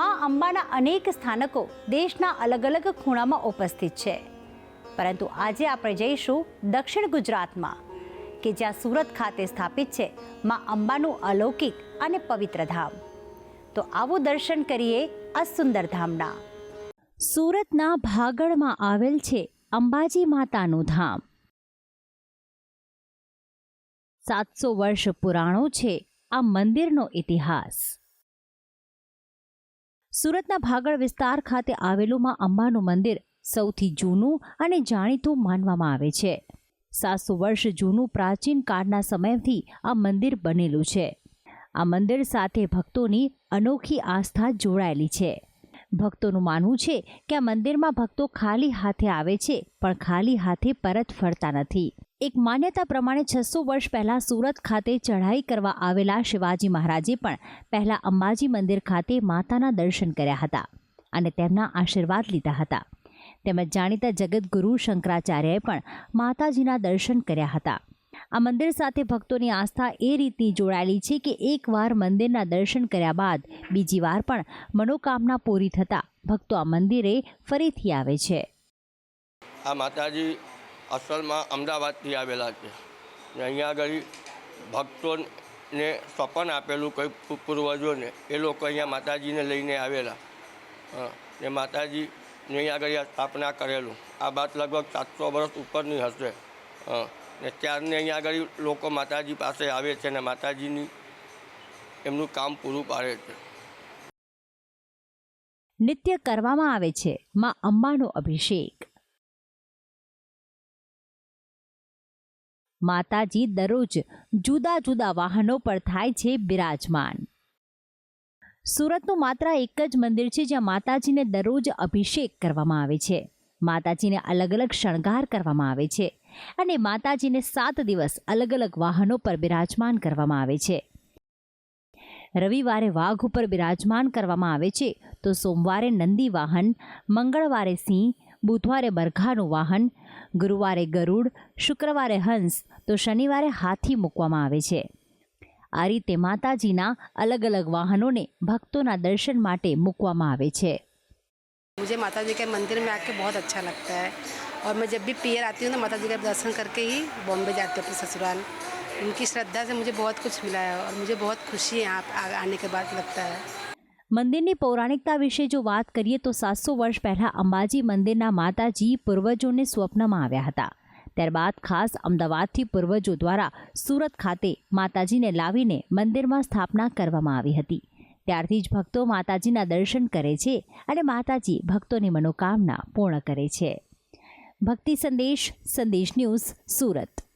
મા અંબાના અનેક સ્થાનકો દેશના અલગ અલગ ખૂણામાં ઉપસ્થિત છે. પરંતુ આજે આપણે જઈશું દક્ષિણ ગુજરાતમાં, કે જ્યાં સુરત ખાતે સ્થાપિત છે મા અંબાનું અલૌકિક અને પવિત્ર ધામ. તો આવું દર્શન કરીએ આ સુંદર ધામના. સુરતના ભાગળમાં આવેલ છે અંબાજી માતાનું ધામ. સાતસો વર્ષ પુરાણો છે આ મંદિરનો ઇતિહાસ. સુરતના ભાગળ વિસ્તાર ખાતે આવેલું માં અંબાનું મંદિર સૌથી જૂનું અને જાણીતું માનવામાં આવે છે. સાતસો વર્ષ જૂનું પ્રાચીન કાળના સમયથી આ મંદિર બનેલું છે. આ મંદિર સાથે ભક્તોની અનોખી આસ્થા જોડાયેલી છે. ભક્તોનું માનવું છે કે આ મંદિરમાં ભક્તો ખાલી હાથે આવે છે, પણ ખાલી હાથે પરત ફરતા નથી. એક માન્યતા પ્રમાણે છસો વર્ષ પહેલાં સુરત ખાતે ચઢાઈ કરવા આવેલા શિવાજી મહારાજે પણ પહેલાં અંબાજી મંદિર ખાતે માતાના દર્શન કર્યા હતા અને તેમના આશીર્વાદ લીધા હતા. તેમજ જાણીતા જગતગુરુ શંકરાચાર્યએ પણ માતાજીના દર્શન કર્યા હતા. આ મંદિર સાથે ભક્તોની આસ્થા એ રીતની જોડાયેલી છે કે એકવાર મંદિરના દર્શન કર્યા બાદ બીજી વાર પણ મનોકામના પૂરી થતાં ભક્તો આ મંદિરે ફરીથી આવે છે. આ માતાજી અસલમાં અમદાવાદથી આવેલા છે ને અહીંયા આગળ ભક્તોને સ્વપન આપેલું કંઈ પૂર્વજોને, એ લોકો અહીંયા માતાજીને લઈને આવેલા હં. ને માતાજીને અહીંયા આગળ સ્થાપના કરેલું આ બાત લગભગ સાતસો વર્ષ ઉપરની હશે હં. ને ત્યારને અહીંયા આગળ લોકો માતાજી પાસે આવે છે ને માતાજીની એમનું કામ પૂરું પાડે છે નિત્ય કરવામાં આવે છે માં અંબાનો અભિષેક માતાજી દરરોજ જુદા જુદા વાહનો પર થાય છે બિરાજમાન. સુરતનું માત્ર એક જ મંદિર છે જ્યાં માતાજીને દરરોજ અભિષેક કરવામાં આવે છે. માતાજીને અલગ અલગ શણગાર કરવામાં આવે છે અને માતાજીને સાત દિવસ અલગ અલગ વાહનો પર બિરાજમાન કરવામાં આવે છે. રવિવારે વાઘ ઉપર બિરાજમાન કરવામાં આવે છે તો સોમવારે નંદી વાહન, મંગળવારે સિંહ બુધવારે બરઘાનું વાહન ગુરુવારે ગરુડ શુક્રવારે હંસ તો શનિવારે હાથી મૂકવામાં આવે છે આ રીતે માતાજીના અલગ અલગ વાહનોને ભક્તોના દર્શન માટે મૂકવામાં આવે છે मुझे माता जी के मंदिर में आके बहुत अच्छा लगता है और मैं जब भी पियर आती हूँ तो माता जी का दर्शन करके ही बॉम्बे जाती हूँ अपने ससुराल उनकी श्रद्धा से मुझे बहुत कुछ मिला है और मुझे बहुत खुशी है यहाँ पे आ- आने के बाद लगता है મંદિરની પૌરાણિકતા વિશે જો વાત કરીએ તો સાતસો વર્ષ પહેલાં અંબાજી મંદિરના માતાજી પૂર્વજોને સ્વપ્નમાં આવ્યા હતા. ત્યારબાદ ખાસ અમદાવાદથી પૂર્વજો દ્વારા સુરત ખાતે માતાજીને લાવીને મંદિરમાં સ્થાપના કરવામાં આવી હતી. ત્યારથી જ ભક્તો માતાજીના દર્શન કરે છે અને માતાજી ભક્તોની મનોકામના પૂર્ણ કરે છે. ભક્તિ સંદેશ સંદેશ ન્યૂઝ, સુરત.